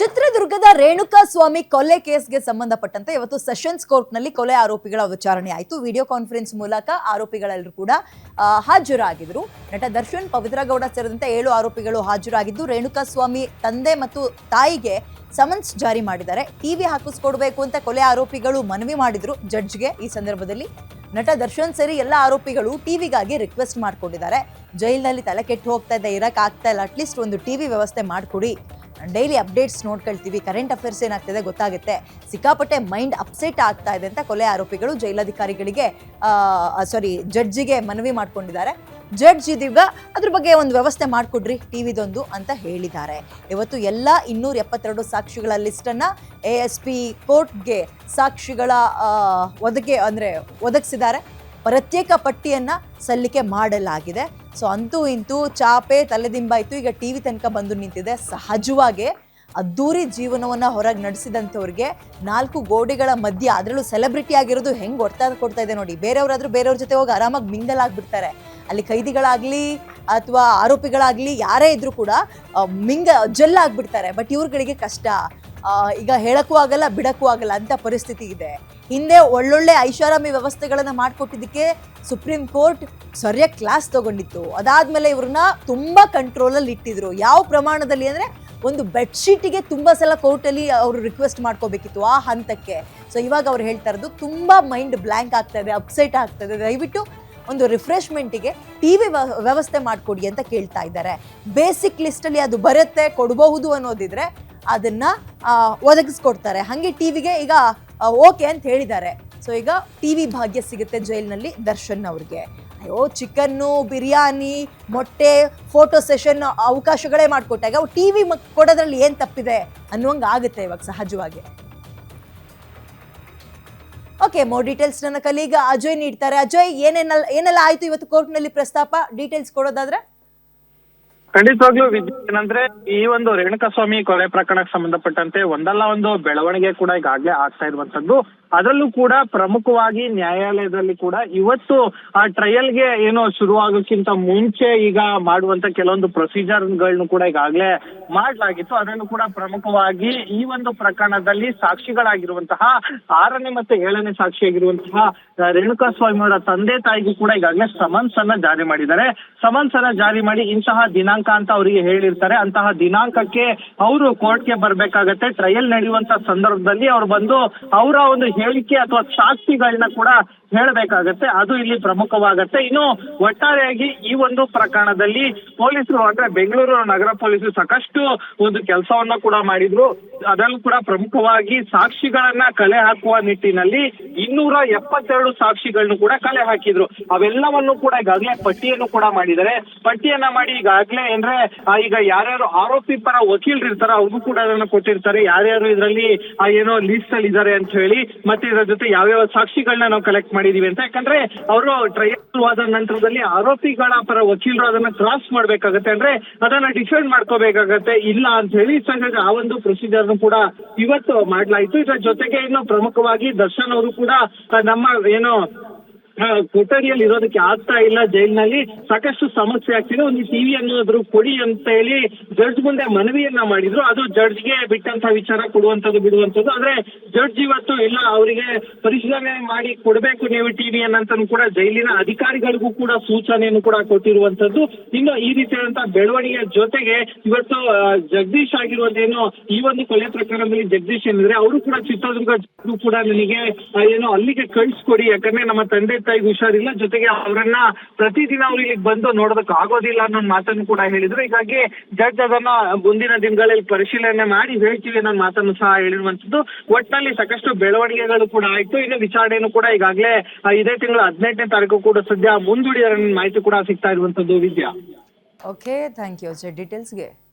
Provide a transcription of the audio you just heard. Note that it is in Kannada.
ಚಿತ್ರದುರ್ಗದ ರೇಣುಕಾ ಸ್ವಾಮಿ ಕೊಲೆ ಕೇಸ್ಗೆ ಸಂಬಂಧಪಟ್ಟಂತೆ ಇವತ್ತು ಸೆಷನ್ಸ್ ಕೋರ್ಟ್ನಲ್ಲಿ ಕೊಲೆ ಆರೋಪಿಗಳ ವಿಚಾರಣೆ ಆಯಿತು. ವಿಡಿಯೋ ಕಾನ್ಫರೆನ್ಸ್ ಮೂಲಕ ಆರೋಪಿಗಳೆಲ್ಲರೂ ಕೂಡ ಹಾಜರಾಗಿದ್ರು. ನಟ ದರ್ಶನ್ ಪವಿತ್ರ ಗೌಡ ಸೇರಿದಂತೆ ಏಳು ಆರೋಪಿಗಳು ಹಾಜರಾಗಿದ್ದು, ರೇಣುಕಾ ಸ್ವಾಮಿ ತಂದೆ ಮತ್ತು ತಾಯಿಗೆ ಸಮನ್ಸ್ ಜಾರಿ ಮಾಡಿದ್ದಾರೆ. ಟಿವಿ ಹಾಕಿಸ್ಕೊಡ್ಬೇಕು ಅಂತ ಕೊಲೆ ಆರೋಪಿಗಳು ಮನವಿ ಮಾಡಿದ್ರು ಜಡ್ಜ್ಗೆ. ಈ ಸಂದರ್ಭದಲ್ಲಿ ನಟ ದರ್ಶನ್ ಸೇರಿ ಎಲ್ಲ ಆರೋಪಿಗಳು ಟಿವಿಗಾಗಿ ರಿಕ್ವೆಸ್ಟ್ ಮಾಡ್ಕೊಂಡಿದ್ದಾರೆ. ಜೈಲಿನಲ್ಲಿ ತಲೆ ಕೆಟ್ಟು ಹೋಗ್ತಾ ಇದೆ ಇರಕ್ಕೆ ಇಲ್ಲ. ಅಟ್ಲೀಸ್ಟ್ ಒಂದು ಟಿವಿ ವ್ಯವಸ್ಥೆ ಮಾಡಿಕೊಡಿ. ಡೈಲಿ ಅಪ್ಡೇಟ್ಸ್ ನೋಡ್ಕೊಳ್ತೀವಿ. ಕರೆಂಟ್ ಅಫೇರ್ಸ್ ಏನಾಗ್ತಿದೆ ಗೊತ್ತಾಗುತ್ತೆ. ಸಿಕ್ಕಾಪಟ್ಟೆ ಮೈಂಡ್ ಅಪ್ಸೆಟ್ ಆಗ್ತಾ ಇದೆ ಅಂತ ಕೊಲೆ ಆರೋಪಿಗಳು ಜೈಲಾಧಿಕಾರಿಗಳಿಗೆ ಸಾರಿ ಜಡ್ಜಿಗೆ ಮನವಿ ಮಾಡ್ಕೊಂಡಿದ್ದಾರೆ. ಜಡ್ಜ್ ಇದೀಗ ಅದ್ರ ಬಗ್ಗೆ ಒಂದು ವ್ಯವಸ್ಥೆ ಮಾಡಿಕೊಡ್ರಿ, ಟಿವಿದೊಂದು ಅಂತ ಹೇಳಿದ್ದಾರೆ. ಇವತ್ತು ಎಲ್ಲ ಇನ್ನೂರ ಎಪ್ಪತ್ತೆರಡು ಸಾಕ್ಷಿಗಳ ಲಿಸ್ಟನ್ನು ಎ ಎಸ್ ಪಿ ಕೋರ್ಟ್ಗೆ ಸಾಕ್ಷಿಗಳ ಒದಗಿ ಅಂದರೆ ಒದಗಿಸಿದ್ದಾರೆ. ಪ್ರತ್ಯೇಕ ಪಟ್ಟಿಯನ್ನು ಸಲ್ಲಿಕೆ ಮಾಡಲಾಗಿದೆ. ಸೊ ಅಂತೂ ಇಂತೂ ಚಾಪೆ ತಲೆದಿಂಬಾಯ್ತು ಈಗ ಟಿವಿ ತನಕ ಬಂದು ನಿಂತಿದೆ. ಸಹಜವಾಗಿ ಅದ್ದೂರಿ ಜೀವನವನ್ನು ಹೊರಗೆ ನಡೆಸಿದಂಥವ್ರಿಗೆ ನಾಲ್ಕು ಗೋಡೆಗಳ ಮಧ್ಯೆ ಅದರಲ್ಲೂ ಸೆಲೆಬ್ರಿಟಿ ಆಗಿರೋದು ಹೆಂಗೆ ಹೊಡ್ತಾ ಕೊಡ್ತಾ ಇದೆ ನೋಡಿ. ಬೇರೆಯವರಾದರೂ ಬೇರೆಯವ್ರ ಜೊತೆ ಹೋಗಿ ಆರಾಮಾಗಿ ಮಿಂಗಲ್ ಆಗಿಬಿಡ್ತಾರೆ. ಅಲ್ಲಿ ಕೈದಿಗಳಾಗಲಿ ಅಥವಾ ಆರೋಪಿಗಳಾಗಲಿ ಯಾರೇ ಇದ್ರೂ ಕೂಡ ಮಿಂಗ, ಜೆಲ್ ಆಗ್ಬಿಡ್ತಾರೆ. ಬಟ್ ಇವ್ರುಗಳಿಗೆ ಕಷ್ಟ. ಈಗ ಹೇಳಕ್ಕೂ ಆಗಲ್ಲ, ಬಿಡಕ್ಕೂ ಆಗಲ್ಲ ಅಂತ ಪರಿಸ್ಥಿತಿ ಇದೆ. ಹಿಂದೆ ಒಳ್ಳೊಳ್ಳೆ ಐಷಾರಾಮಿ ವ್ಯವಸ್ಥೆಗಳನ್ನು ಮಾಡಿಕೊಟ್ಟಿದ್ದಕ್ಕೆ ಸುಪ್ರೀಂ ಕೋರ್ಟ್ ಸರಿಯಾಗಿ ಕ್ಲಾಸ್ ತಗೊಂಡಿತ್ತು. ಅದಾದ್ಮೇಲೆ ಇವ್ರನ್ನ ತುಂಬಾ ಕಂಟ್ರೋಲಲ್ಲಿ ಇಟ್ಟಿದ್ರು. ಯಾವ ಪ್ರಮಾಣದಲ್ಲಿ ಅಂದ್ರೆ ಒಂದು ಬೆಡ್ಶೀಟಿಗೆ ತುಂಬಾ ಸಲ ಕೋರ್ಟಲ್ಲಿ ಅವರು ರಿಕ್ವೆಸ್ಟ್ ಮಾಡ್ಕೋಬೇಕಿತ್ತು ಆ ಹಂತಕ್ಕೆ. ಸೊ ಇವಾಗ ಅವ್ರು ಹೇಳ್ತಾ ಇರೋದು ತುಂಬಾ ಮೈಂಡ್ ಬ್ಲ್ಯಾಂಕ್ ಇದೆ ಅಪ್ಸೆಟ್ ಆಗ್ತಾ ಇದೆ. ದಯವಿಟ್ಟು ಒಂದು ರಿಫ್ರೆಶ್ಮೆಂಟಿಗೆ ಟಿ ವಿ ವ್ಯವಸ್ಥೆ ಮಾಡಿಕೊಡಿ ಅಂತ ಕೇಳ್ತಾ ಇದ್ದಾರೆ. ಬೇಸಿಕ್ ಲಿಸ್ಟಲ್ಲಿ ಅದು ಬರುತ್ತೆ, ಕೊಡಬಹುದು ಅನ್ನೋದಿದ್ರೆ ಅದನ್ನ ಒದಗಿಸ್ಕೊಡ್ತಾರೆ. ಹಾಗೆ ಟಿವಿಗೆ ಈಗ ಓಕೆ ಅಂತ ಹೇಳಿದ್ದಾರೆ. ಸೊ ಈಗ ಟಿವಿ ಭಾಗ್ಯ ಸಿಗುತ್ತೆ ಜೈಲಿನಲ್ಲಿ ದರ್ಶನ್ ಅವ್ರಿಗೆ. ಅಯ್ಯೋ, ಚಿಕನ್ನು, ಬಿರಿಯಾನಿ, ಮೊಟ್ಟೆ, ಫೋಟೋ ಸೆಷನ್ ಅವಕಾಶಗಳೇ ಮಾಡಿಕೊಟ್ಟಾಗ ಟಿ ವಿ ಕೊಡೋದ್ರಲ್ಲಿ ಏನು ತಪ್ಪಿದೆ ಅನ್ನುವಂಗೆ ಆಗುತ್ತೆ ಇವಾಗ ಸಹಜವಾಗಿ. ಓಕೆ ಮೋ ಡೀಟೇಲ್ಸ್ ನನ್ನ ಕಲೀಗ ಅಜಯ್ ನೀಡ್ತಾರೆ. ಅಜಯ್ ಏನೇನಲ್ಲ ಏನೆಲ್ಲ ಆಯ್ತು ಇವತ್ತು ಕೋರ್ಟ್ನಲ್ಲಿ ಪ್ರಸ್ತಾಪ? ಡೀಟೇಲ್ಸ್ ಕೊಡೋದಾದ್ರೆ? ಖಂಡಿತವಾಗ್ಲೂ ವಿದ್ಯುತ್ ಏನಂದ್ರೆ ಈ ಒಂದು ರೇಣುಕಸ್ವಾಮಿ ಕೊಲೆ ಪ್ರಕರಣಕ್ಕೆ ಸಂಬಂಧಪಟ್ಟಂತೆ ಒಂದಲ್ಲ ಒಂದು ಬೆಳವಣಿಗೆ ಕೂಡ ಈಗಾಗಲೇ ಆಗ್ತಾ ಇರುವಂತದ್ದು ಅದರಲ್ಲೂ ಕೂಡ ಪ್ರಮುಖವಾಗಿ ನ್ಯಾಯಾಲಯದಲ್ಲಿ ಕೂಡ ಇವತ್ತು ಆ ಟ್ರಯಲ್ಗೆ ಏನೋ ಶುರುವಾಗೋಕ್ಕಿಂತ ಮುಂಚೆ ಈಗ ಮಾಡುವಂತ ಕೆಲವೊಂದು ಪ್ರೊಸೀಜರ್ಗಳನ್ನು ಕೂಡ ಈಗಾಗಲೇ ಮಾಡಲಾಗಿತ್ತು. ಅದನ್ನು ಕೂಡ ಪ್ರಮುಖವಾಗಿ ಈ ಒಂದು ಪ್ರಕರಣದಲ್ಲಿ ಸಾಕ್ಷಿಗಳಾಗಿರುವಂತಹ ಆರನೇ ಮತ್ತೆ ಏಳನೇ ಸಾಕ್ಷಿಯಾಗಿರುವಂತಹ ರೇಣುಕಾ ಸ್ವಾಮಿ ಅವರ ತಂದೆ ತಾಯಿಗೂ ಕೂಡ ಈಗಾಗಲೇ ಸಮನ್ಸ್ ಅನ್ನ ಜಾರಿ ಮಾಡಿದ್ದಾರೆ. ಸಮನ್ಸ್ ಅನ್ನ ಜಾರಿ ಮಾಡಿ ಇಂತಹ ದಿನಾಂಕ ಅಂತ ಅವರಿಗೆ ಹೇಳಿರ್ತಾರೆ. ಅಂತಹ ದಿನಾಂಕಕ್ಕೆ ಅವರು ಕೋರ್ಟ್ಗೆ ಬರ್ಬೇಕಾಗತ್ತೆ. ಟ್ರಯಲ್ ನಡೆಯುವಂತ ಸಂದರ್ಭದಲ್ಲಿ ಅವ್ರು ಬಂದು ಅವರ ಒಂದು ಹೇಳಿಕೆ ಅಥವಾ ಸಾಕ್ಷಿಗಳನ್ನ ಕೂಡ ಹೇಳಬೇಕಾಗತ್ತೆ. ಅದು ಇಲ್ಲಿ ಪ್ರಮುಖವಾಗತ್ತೆ. ಇನ್ನು ಒಟ್ಟಾರೆಯಾಗಿ ಈ ಒಂದು ಪ್ರಕರಣದಲ್ಲಿ ಪೊಲೀಸರು ಅಂದ್ರೆ ಬೆಂಗಳೂರು ನಗರ ಪೊಲೀಸರು ಸಾಕಷ್ಟು ಒಂದು ಕೆಲಸವನ್ನ ಕೂಡ ಮಾಡಿದ್ರು. ಅದರಲ್ಲೂ ಕೂಡ ಪ್ರಮುಖವಾಗಿ ಸಾಕ್ಷಿಗಳನ್ನ ಕಲೆ ಹಾಕುವ ನಿಟ್ಟಿನಲ್ಲಿ ಇನ್ನೂರ ಎಪ್ಪತ್ತೆರಡು ಸಾಕ್ಷಿಗಳನ್ನು ಕೂಡ ಕಲೆ ಹಾಕಿದ್ರು. ಅವೆಲ್ಲವನ್ನು ಕೂಡ ಈಗಾಗಲೇ ಪಟ್ಟಿಯನ್ನು ಕೂಡ ಮಾಡಿದ್ದಾರೆ. ಪಟ್ಟಿಯನ್ನ ಮಾಡಿ ಈಗಾಗಲೇ ಅಂದ್ರೆ ಈಗ ಯಾರ್ಯಾರು ಆರೋಪಿ ಪರ ವಕೀಲರು ಇರ್ತಾರ ಅವ್ರಿಗೂ ಕೂಡ ಅದನ್ನ ಕೊಟ್ಟಿರ್ತಾರೆ. ಯಾರ್ಯಾರು ಇದರಲ್ಲಿ ಏನೋ ಲಿಸ್ಟ್ ಅಲ್ಲಿ ಇದ್ದಾರೆ ಅಂತ ಹೇಳಿ ಮತ್ತೆ ಇದರ ಜೊತೆ ಯಾವ್ಯಾವ ಸಾಕ್ಷಿಗಳನ್ನ ನಾವು ಕಲೆಕ್ಟ್ ಮಾಡಿದೀವಿ ಅಂತ. ಯಾಕಂದ್ರೆ ಅವರು ಟ್ರಯಲ್ ಆದ ನಂತರದಲ್ಲಿ ಆರೋಪಿಗಳ ಪರ ವಕೀಲರು ಅದನ್ನ ಕ್ರಾಸ್ ಮಾಡ್ಬೇಕಾಗತ್ತೆ. ಅಂದ್ರೆ ಅದನ್ನ ಡಿಫೆಂಡ್ ಮಾಡ್ಕೋಬೇಕಾಗತ್ತೆ. ಇಲ್ಲ ಅಂತ ಹೇಳಿ ಹಾಗಾಗಿ ಆ ಒಂದು ಪ್ರೊಸೀಜರ್ ಕೂಡ ಇವತ್ತು ಮಾಡ್ಲಾಯ್ತು. ಇದರ ಜೊತೆಗೆ ಇನ್ನು ಪ್ರಮುಖವಾಗಿ ದರ್ಶನ್ ಅವರು ಕೂಡ ನಮ್ಮ ಏನು ಕೊಠಡಿಯಲ್ಲಿ ಇರೋದಕ್ಕೆ ಆಗ್ತಾ ಇಲ್ಲ ಜೈಲಿನಲ್ಲಿ. ಸಾಕಷ್ಟು ಸಮಸ್ಯೆ ಆಗ್ತಿದೆ. ಒಂದು ಟಿವಿ ಅನ್ನೋದ್ರು ಕೊಡಿ ಅಂತ ಹೇಳಿ ಜಡ್ಜ್ ಮುಂದೆ ಮನವಿಯನ್ನ ಮಾಡಿದ್ರು. ಅದು ಜಡ್ಜ್ಗೆ ಬಿಟ್ಟಂತ ವಿಚಾರ ಕೊಡುವಂತದ್ದು ಬಿಡುವಂತದ್ದು ಆದ್ರೆ ಜಡ್ಜ್ ಇವತ್ತು ಇಲ್ಲ, ಅವರಿಗೆ ಪರಿಶೀಲನೆ ಮಾಡಿ ಕೊಡಬೇಕು ನೀವು ಟಿವಿ ಅನ್ನಂತನು ಕೂಡ ಜೈಲಿನ ಅಧಿಕಾರಿಗಳಿಗೂ ಕೂಡ ಸೂಚನೆಯನ್ನು ಕೂಡ ಕೊಟ್ಟಿರುವಂತದ್ದು ಇನ್ನು ಈ ರೀತಿಯಾದಂತಹ ಬೆಳವಣಿಗೆ ಜೊತೆಗೆ ಇವತ್ತು ಜಗದೀಶ್ ಆಗಿರುವಂತೇನು ಈ ಒಂದು ಕೊಲೆ ಪ್ರಕರಣದಲ್ಲಿ ಜಗದೀಶ್ ಏನಿದ್ರೆ, ಅವರು ಕೂಡ ಚಿತ್ರದುರ್ಗ ಕೂಡ ನನಗೆ ಏನೋ ಅಲ್ಲಿಗೆ ಕಳಿಸ್ಕೊಡಿ. ಯಾಕಂದ್ರೆ ನಮ್ಮ ತಂದೆ ತಾಯಿಗೆ ಹುಷಾರಿಲ್ಲ. ಜೊತೆಗೆ ಅವರನ್ನ ಪ್ರತಿದಿನ ಅವ್ರು ಇಲ್ಲಿಗೆ ಬಂದು ನೋಡೋದಕ್ ಆಗೋದಿಲ್ಲ ಅನ್ನೋ ಮಾತನ್ನು ಕೂಡ ಹೇಳಿದ್ರು. ಹೀಗಾಗಿ ಜಡ್ಜ್ ಅದನ್ನ ಮುಂದಿನ ದಿನಗಳಲ್ಲಿ ಪರಿಶೀಲನೆ ಮಾಡಿ ಹೇಳ್ತೀವಿ ಅನ್ನೋ ಮಾತನ್ನು ಸಹ ಹೇಳಿರುವಂತದ್ದು ಒಟ್ಟಿನಲ್ಲಿ ಸಾಕಷ್ಟು ಬೆಳವಣಿಗೆಗಳು ಕೂಡ ಆಯ್ತು. ಇನ್ನು ವಿಚಾರಣೆಯನ್ನು ಕೂಡ ಈಗಾಗಲೇ ಇದೇ ತಿಂಗಳ ಹದಿನೆಂಟನೇ ತಾರೀಕು ಕೂಡ ಸದ್ಯ ಮುಂದೂಡಿದ ಮಾಹಿತಿ ಕೂಡ ಸಿಗ್ತಾ ಇರುವಂತದ್ದು ವಿದ್ಯಾ. Okay thank you ಡೀಟೇಲ್ಸ್ಗೆ